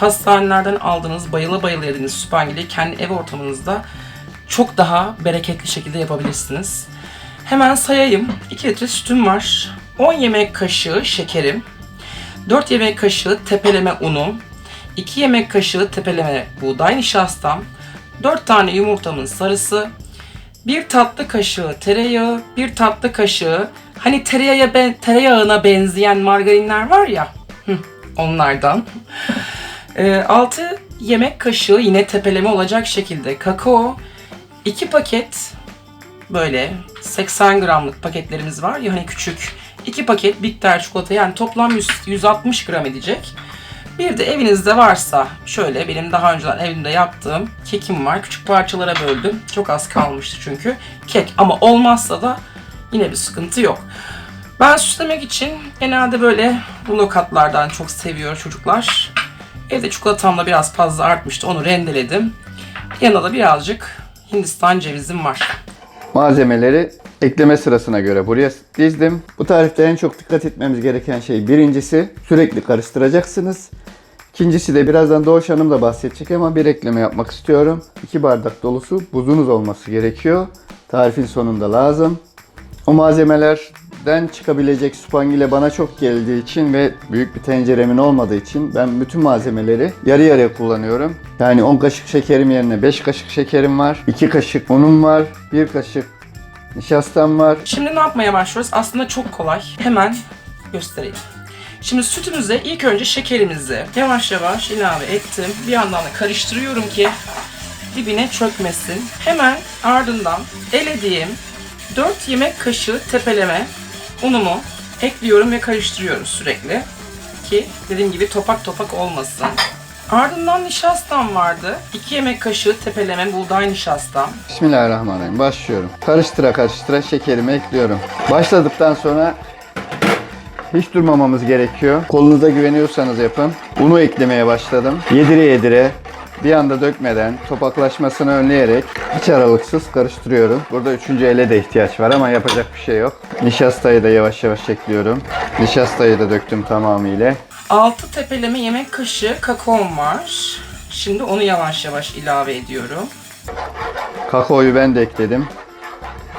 pastanelerden aldığınız, bayıla bayıla yediğiniz supangili kendi ev ortamınızda çok daha bereketli şekilde yapabilirsiniz. Hemen sayayım. 2 litre sütüm var. 10 yemek kaşığı şekerim. 4 yemek kaşığı tepeleme unum. 2 yemek kaşığı tepeleme buğday nişastam. 4 tane yumurtamın sarısı. 1 tatlı kaşığı tereyağı. 1 tatlı kaşığı hani tereyağı tereyağına benzeyen margarinler var ya. hı, onlardan. 6 yemek kaşığı yine tepeleme olacak şekilde kakao. 2 paket böyle 80 gramlık paketlerimiz var ya hani küçük. 2 paket bitter çikolata yani toplam 100, 160 gram edecek. Bir de evinizde varsa şöyle benim daha önceden evimde yaptığım kekim var. Küçük parçalara böldüm. Çok az kalmıştı çünkü. Kek ama olmazsa da yine bir sıkıntı yok. Ben süslemek için genelde böyle rulo katlardan çok seviyor çocuklar. Evde çikolatam da biraz fazla artmıştı. Onu rendeledim. Yanında da birazcık Hindistan cevizim var. Malzemeleri ekleme sırasına göre buraya dizdim. Bu tarifte en çok dikkat etmemiz gereken şey birincisi sürekli karıştıracaksınız. İkincisi de birazdan Doğuş Hanım da bahsedecek ama bir ekleme yapmak istiyorum. 2 bardak dolusu buzunuz olması gerekiyor. Tarifin sonunda lazım. O malzemelerden çıkabilecek supangile bana çok geldiği için ve büyük bir tenceremin olmadığı için ben bütün malzemeleri yarı yarıya kullanıyorum. Yani 10 kaşık şekerim yerine 5 kaşık şekerim var. 2 kaşık unum var. 1 kaşık nişastam var. Şimdi ne yapmaya başlıyoruz? Aslında çok kolay. Hemen göstereyim. Şimdi sütümüze ilk önce şekerimizi yavaş yavaş ilave ettim. Bir yandan da karıştırıyorum ki dibine çökmesin. Hemen ardından elediğim 4 yemek kaşığı tepeleme unumu ekliyorum ve karıştırıyorum sürekli. Ki dediğim gibi topak topak olmasın. Ardından nişastam vardı. 2 yemek kaşığı tepeleme buğday nişastam. Bismillahirrahmanirrahim. Başlıyorum. Karıştıra karıştıra şekerimi ekliyorum. Başladıktan sonra hiç durmamamız gerekiyor. Kolunuza güveniyorsanız yapın. Unu eklemeye başladım. Yedire yedire bir anda dökmeden, topaklaşmasını önleyerek hiç aralıksız karıştırıyorum. Burada üçüncü ele de ihtiyaç var ama yapacak bir şey yok. Nişastayı da yavaş yavaş ekliyorum. Nişastayı da döktüm tamamıyla. 6 tepeleme yemek kaşığı kakaom var. Şimdi onu yavaş yavaş ilave ediyorum. Kakaoyu ben de ekledim.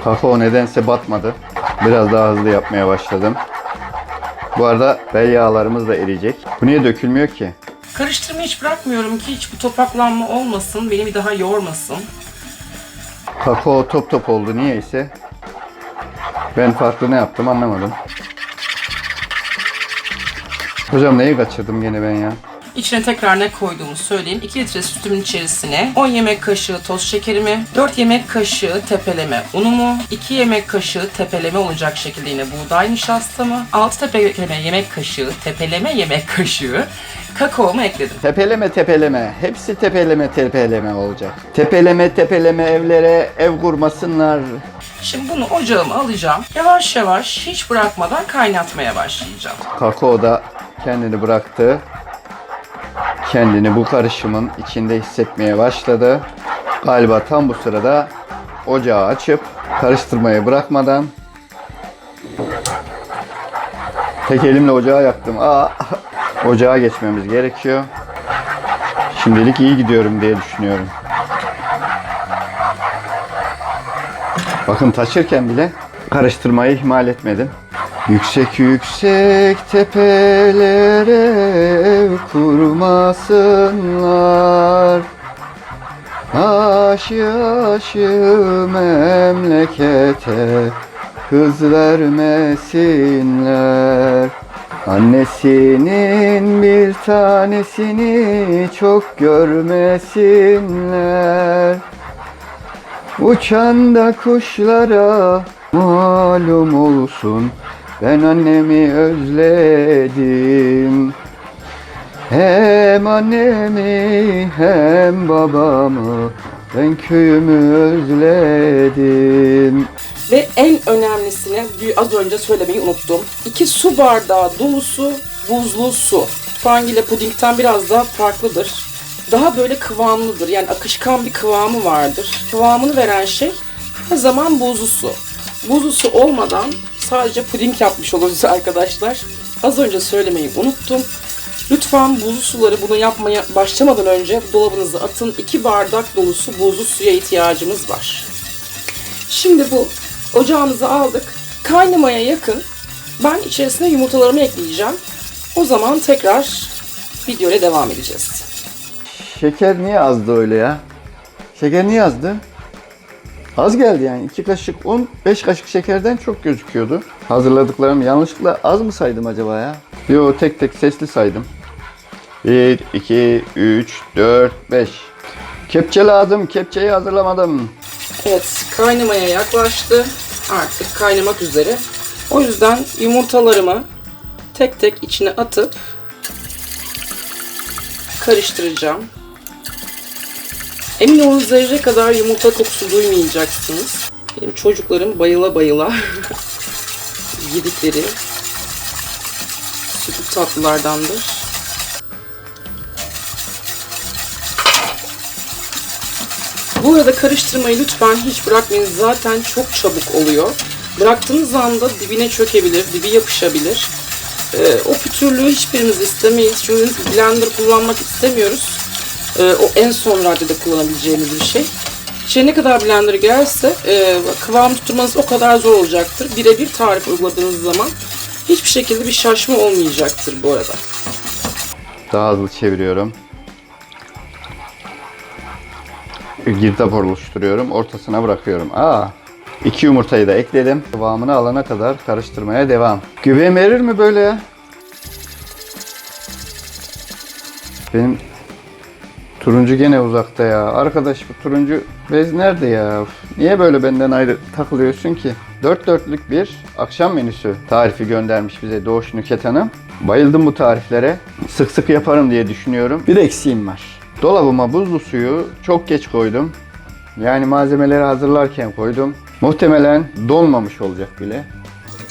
Kakao nedense batmadı. Biraz daha hızlı yapmaya başladım. Bu arada bel yağlarımız da eriyecek. Bu niye dökülmüyor ki? Karıştırmayı hiç bırakmıyorum ki hiç bu topaklanma olmasın, beni bir daha yormasın. Kakao top top oldu niyeyse. Ben farklı ne yaptım anlamadım. Hocam neyi kaçırdım gene ben ya? İçine tekrar ne koyduğumu söyleyeyim. 2 litre sütümün içerisine 10 yemek kaşığı toz şekerimi, 4 yemek kaşığı tepeleme unumu, 2 yemek kaşığı tepeleme olacak şekilde yine buğday nişastamı, 6 tepeleme yemek kaşığı, tepeleme yemek kaşığı kakaomu ekledim. Tepeleme tepeleme. Hepsi tepeleme tepeleme olacak. Tepeleme tepeleme evlere ev kurmasınlar. Şimdi bunu ocağıma alacağım. Yavaş yavaş hiç bırakmadan kaynatmaya başlayacağım. Kakao da kendini bıraktı. Kendini bu karışımın içinde hissetmeye başladı. Galiba tam bu sırada ocağı açıp karıştırmayı bırakmadan tek elimle ocağı yaktım. Aa, ocağa geçmemiz gerekiyor. Şimdilik iyi gidiyorum diye düşünüyorum. Bakın taşırken bile karıştırmayı ihmal etmedim. Yüksek yüksek tepelere ev kurmasınlar. Aşı aşı memlekete kız vermesinler. Annesinin bir tanesini çok görmesinler. Uçan da kuşlara malum olsun ben annemi özledim Hem annemi hem babamı ben köyümü özledim Ve en önemlisini az önce söylemeyi unuttum. 2 su bardağı dolusu buzlu su. Fangile pudingten biraz daha farklıdır. Daha böyle kıvamlıdır. Yani akışkan bir kıvamı vardır. Kıvamını veren şey her zaman buzlu su. Buzlu su olmadan sadece puding yapmış oluruz arkadaşlar. Az önce söylemeyi unuttum. Lütfen buzlu suları bunu yapmaya başlamadan önce dolabınıza atın. 2 bardak dolusu buzlu suya ihtiyacımız var. Şimdi bu ocağımızı aldık. Kaynamaya yakın ben içerisine yumurtalarımı ekleyeceğim. O zaman tekrar videoya devam edeceğiz. Şeker niye azdı öyle ya? Şeker niye azdı? Az geldi yani. 2 kaşık un, 5 kaşık şekerden çok gözüküyordu. Hazırladıklarım yanlışlıkla az mı saydım acaba ya? Yo tek tek sesli saydım. 1, 2, 3, 4, 5. Kepçe lazım. Kepçeyi hazırlamadım. Evet, kaynamaya yaklaştı. Artık kaynamak üzere. O yüzden yumurtalarımı tek tek içine atıp karıştıracağım. Emin olun zerre kadar yumurta kokusu duymayacaksınız. Benim çocuklarım bayıla bayıla yedikleri sütlü tatlılardandır. Bu arada karıştırmayı lütfen hiç bırakmayın. Zaten çok çabuk oluyor. Bıraktığınız anda dibine çökebilir, dibi yapışabilir. Ee, o pütürlüğü hiçbirimiz istemeyiz. Çünkü blender kullanmak istemiyoruz. Ee, o en son raddede kullanabileceğimiz bir şey. İçine ne kadar blender gelse e, kıvam tutturmanız o kadar zor olacaktır. Birebir tarif uyguladığınız zaman hiçbir şekilde bir şaşma olmayacaktır bu arada. Daha hızlı çeviriyorum. Girdap oluşturuyorum. Ortasına bırakıyorum. Aa, iki yumurtayı da ekledim. Kıvamını alana kadar karıştırmaya devam. Güven verir mi böyle ya? Benim turuncu gene uzakta ya. Arkadaş bu turuncu bez nerede ya? Üf, Niye böyle benden ayrı takılıyorsun ki? Dört dörtlük bir akşam menüsü tarifi göndermiş bize Doğuş Nüket Hanım. Bayıldım bu tariflere. Sık sık yaparım diye düşünüyorum. Bir eksiğim var. Dolabıma buzlu suyu çok geç koydum. Yani malzemeleri hazırlarken koydum. Muhtemelen donmamış olacak bile.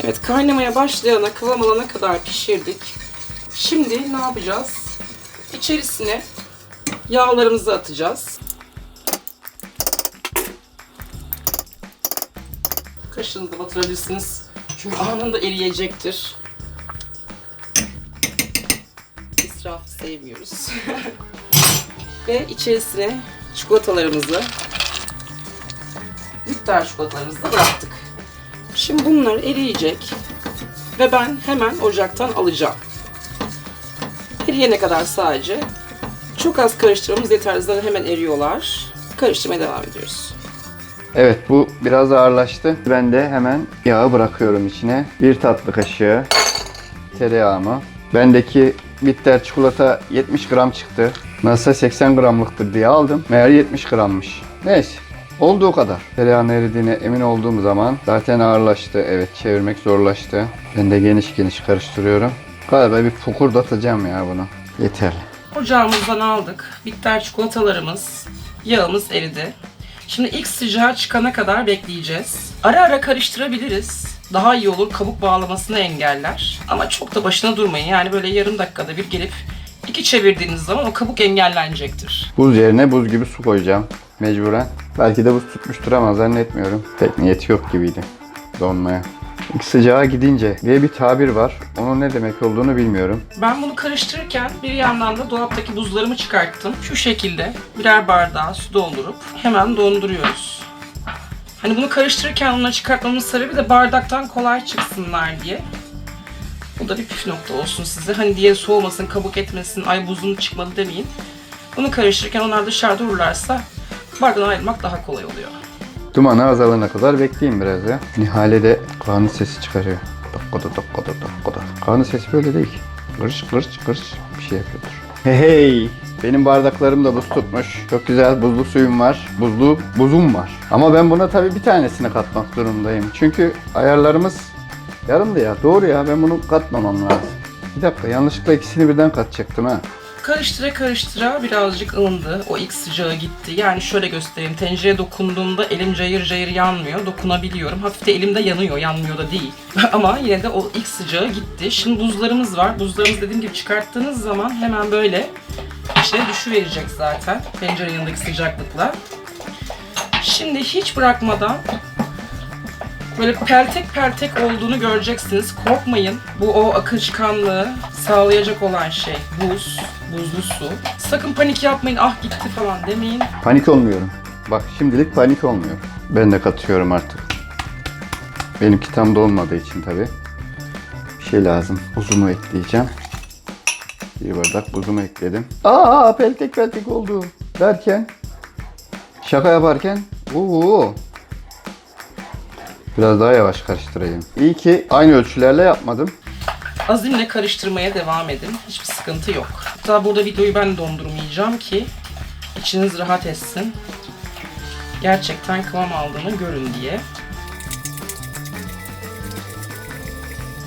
Evet kaynamaya başlayana kıvam alana kadar pişirdik. Şimdi ne yapacağız? İçerisine yağlarımızı atacağız. Kaşınızı batırabilirsiniz. Çünkü anında eriyecektir. İsraf sevmiyoruz. Ve içerisine çikolatalarımızı bitter çikolatalarımızı da bıraktık. Şimdi bunlar eriyecek ve ben hemen ocaktan alacağım. Eriyene kadar sadece çok az karıştırmamız yeterli. Zaten hemen eriyorlar. Karıştırmaya devam ediyoruz. Evet bu biraz ağırlaştı. Ben de hemen yağı bırakıyorum içine. Bir tatlı kaşığı tereyağımı. Bendeki bitter çikolata 70 gram çıktı. Nasılsa 80 gramlıktır diye aldım. Meğer 70 grammış. Neyse. Olduğu kadar. Tereyağın eridiğine emin olduğum zaman zaten ağırlaştı. Evet çevirmek zorlaştı. Ben de geniş geniş karıştırıyorum. Galiba bir fokurdatacağım ya bunu. Yeterli. Ocağımızdan aldık. Bitter çikolatalarımız, yağımız eridi. Şimdi ilk sıcağı çıkana kadar bekleyeceğiz. Ara ara karıştırabiliriz. Daha iyi olur. Kabuk bağlamasını engeller. Ama çok da başına durmayın. Yani böyle yarım dakikada bir gelip iki çevirdiğiniz zaman o kabuk engellenecektir. Buz yerine buz gibi su koyacağım. Mecburen. Belki de buz tutmuştur ama zannetmiyorum. Pek niyeti yok gibiydi. Donmaya. Sıcağa gidince diye bir tabir var. Onun ne demek olduğunu bilmiyorum. Ben bunu karıştırırken bir yandan da dolaptaki buzlarımı çıkarttım. Şu şekilde birer bardağa su doldurup hemen donduruyoruz. Hani bunu karıştırırken onları çıkartmamın sebebi de bardaktan kolay çıksınlar diye. Bu da bir püf nokta olsun size. Hani diye soğumasın, kabuk etmesin, ay buzum çıkmadı demeyin. Bunu karıştırırken onlar dışarıda dururlarsa bardağına ayırmak daha kolay oluyor. Dumanı azalana kadar bekleyeyim biraz ya. Nihale de kanun sesi çıkarıyor. Dakikada dakikada dakikada. Kanun sesi böyle değil ki. Gırış gırış bir şey yapıyordur. Hey hey. Benim bardaklarım da buz tutmuş. Çok güzel buzlu suyum var. Buzlu buzum var. Ama ben buna tabii bir tanesini katmak durumundayım. Çünkü ayarlarımız yarımdı ya. Doğru ya ben bunu katmamam lazım. Bir dakika yanlışlıkla ikisini birden katacaktım ha. Karıştıra karıştıra birazcık ılındı. O ilk sıcağı gitti. Yani şöyle göstereyim. Tencereye dokunduğumda elim cayır cayır yanmıyor. Dokunabiliyorum. Hafif de elimde yanıyor. Yanmıyor da değil. Ama yine de o ilk sıcağı gitti. Şimdi buzlarımız var. Buzlarımız dediğim gibi çıkarttığınız zaman hemen böyle içine düşüverecek zaten. Tencerenin yanındaki sıcaklıkla. Şimdi hiç bırakmadan böyle peltek peltek olduğunu göreceksiniz. Korkmayın. Bu o akışkanlığı sağlayacak olan şey buz, buzlu su. Sakın panik yapmayın, ah gitti falan demeyin. Panik olmuyorum. Bak şimdilik panik olmuyor. Ben de katıyorum artık. Benimki tam dolmadığı için tabi. Bir şey lazım. Buzumu ekleyeceğim. Bir bardak buzumu ekledim. Aa peltek peltek oldu. Derken şaka yaparken Oo. Biraz daha yavaş karıştırayım. İyi ki aynı ölçülerle yapmadım. Azimle karıştırmaya devam edin. Hiçbir sıkıntı yok. Hatta burada videoyu ben dondurmayacağım ki içiniz rahat etsin. Gerçekten kıvam aldığını görün diye.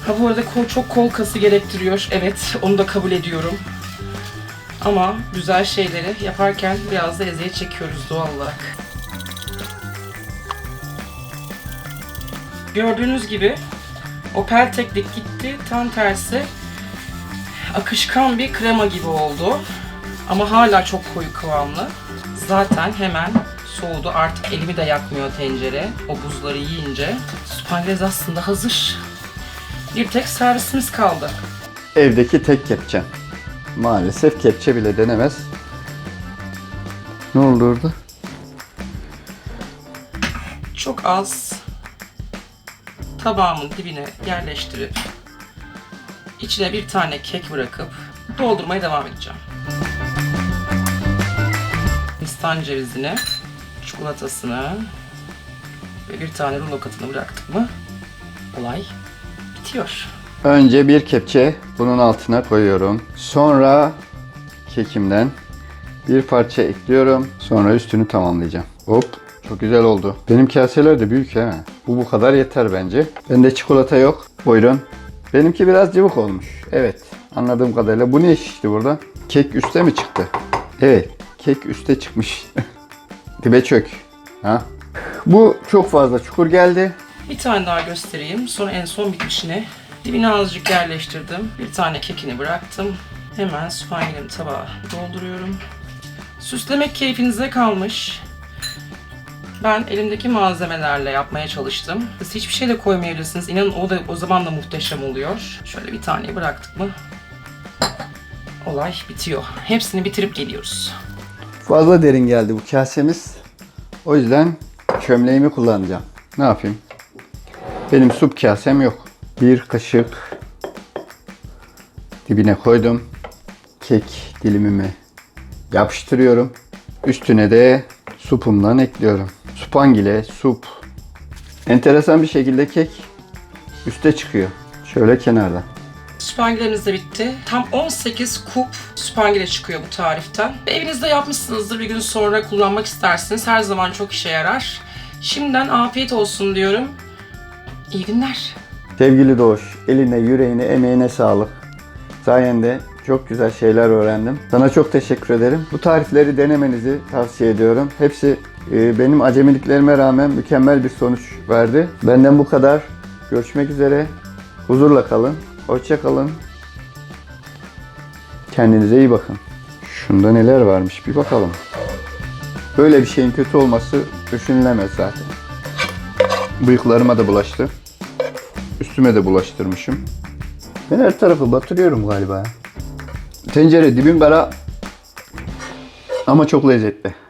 Ha bu arada kol, çok kol kası gerektiriyor. Evet, onu da kabul ediyorum. Ama güzel şeyleri yaparken biraz da eziyet çekiyoruz doğal olarak. Gördüğünüz gibi o pelteklik gitti. Tam tersi akışkan bir krema gibi oldu. Ama hala çok koyu kıvamlı. Zaten hemen soğudu. Artık elimi de yakmıyor tencere. O buzları yiyince. Spanglez aslında hazır. Bir tek servisimiz kaldı. Evdeki tek kepçem. Maalesef kepçe bile denemez. Ne oldu orada? Çok az tabağımın dibine yerleştirip içine bir tane kek bırakıp doldurmaya devam edeceğim. Hindistan cevizini, çikolatasını ve bir tane rulo katını bıraktık mı olay bitiyor. Önce bir kepçe bunun altına koyuyorum. Sonra kekimden bir parça ekliyorum. Sonra üstünü tamamlayacağım. Hop çok güzel oldu. Benim kaseler de büyük ha. Bu bu kadar yeter bence. Bende çikolata yok. Buyurun. Benimki biraz cıvık olmuş. Evet anladığım kadarıyla. Bu ne şişti burada? Kek üste mi çıktı? Evet kek üste çıkmış. Dibe çök. Ha? Bu çok fazla çukur geldi. Bir tane daha göstereyim. Sonra en son bitmişini. Dibine azıcık yerleştirdim. Bir tane kekini bıraktım. Hemen spangilimi tabağa dolduruyorum. Süslemek keyfinize kalmış. Ben elimdeki malzemelerle yapmaya çalıştım. Siz hiçbir şey de koymayabilirsiniz. İnanın o da o zaman da muhteşem oluyor. Şöyle bir taneyi bıraktık mı olay bitiyor. Hepsini bitirip geliyoruz. Fazla derin geldi bu kasemiz. O yüzden çömleğimi kullanacağım. Ne yapayım? Benim sup kasem yok. Bir kaşık dibine koydum. Kek dilimimi yapıştırıyorum. Üstüne de supumdan ekliyorum. Supangile, sup. Enteresan bir şekilde kek üste çıkıyor. Şöyle kenarda. Süphangilerimiz de bitti. Tam 18 kup süphangile çıkıyor bu tariften. Evinizde yapmışsınızdır bir gün sonra kullanmak istersiniz. Her zaman çok işe yarar. Şimdiden afiyet olsun diyorum. İyi günler. Sevgili Doğuş, eline, yüreğine, emeğine sağlık. Sayende çok güzel şeyler öğrendim. Sana çok teşekkür ederim. Bu tarifleri denemenizi tavsiye ediyorum. Hepsi benim acemiliklerime rağmen mükemmel bir sonuç verdi. Benden bu kadar. Görüşmek üzere. Huzurla kalın. Hoşça kalın. Kendinize iyi bakın. Şunda neler varmış bir bakalım. Böyle bir şeyin kötü olması düşünülemez zaten. Bıyıklarıma da bulaştı. Üstüme de bulaştırmışım. Ben her tarafı batırıyorum galiba. Tencere dibim kara ama çok lezzetli.